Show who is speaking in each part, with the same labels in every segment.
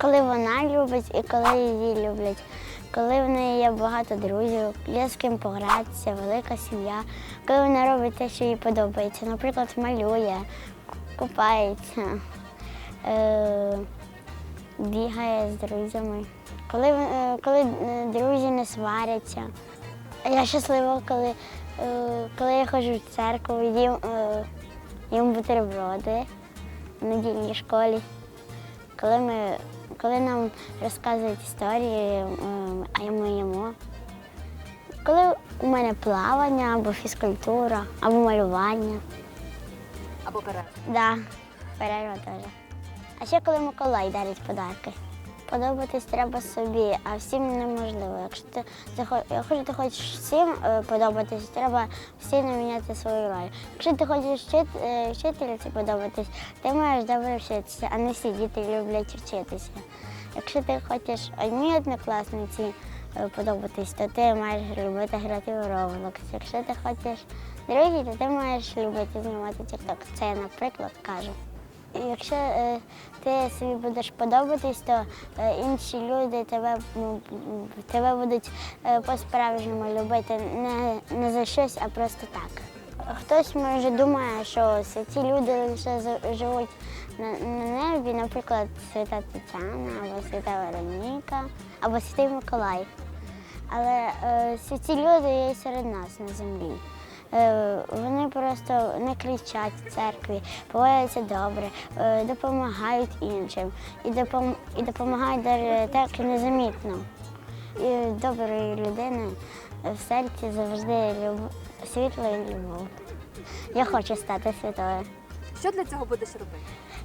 Speaker 1: коли вона любить і коли її люблять. Коли в неї є багато друзів, є з ким погратися, велика сім'я, коли вона робить те, що їй подобається, наприклад, малює, купається, е, бігає з друзями. Коли, е, коли е, друзі не сваряться. Я щаслива, коли, коли я ходжу в церкву, їм, їм бутерброди в недільній школі. Коли, ми, коли нам розказують історії, а ми їмо. Коли у мене плавання або фізкультура, або малювання.
Speaker 2: Або перерва.
Speaker 1: Да, перерва теж. А ще коли Миколай дарить подарки. Подобатись треба собі, а всім неможливо. Якщо ти якщо ти хочеш всім е, подобатись, треба сильно міняти свою роль. Якщо ти хочеш е, вчительці подобатись, ти маєш добре вчитися, а не всі діти люблять вчитися. Якщо ти хочеш одній однокласниці е, подобатись, то ти маєш любити грати в Roblox. Якщо ти хочеш другій, то ти маєш любити знімати TikTok. Це наприклад, кажу. Якщо е, ти собі будеш подобатись, то е, інші люди тебе, ну, тебе будуть е, по-справжньому любити не, не за щось, а просто так. Хтось може думає, що ці люди лише живуть на, на небі, наприклад, свята Тетяна, або свята Вероніка, або святий Миколай. Але е, святі люди є серед нас на землі. Е, просто не кричать в церкві, поводяться добре, е, допомагають іншим і, допом, і допомагають навіть так незамітно. І доброї людини в серці завжди люб... світло і любов. Я хочу стати святою.
Speaker 2: Що для цього будеш робити?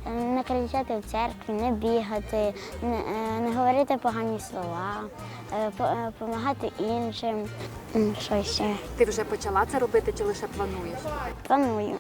Speaker 1: Е, Не кричати в церкві, не бігати, не, е, не говорити погані слова, допомагати іншим. М, Що ще?
Speaker 2: Ти вже почала це робити чи лише плануєш?
Speaker 1: Планую.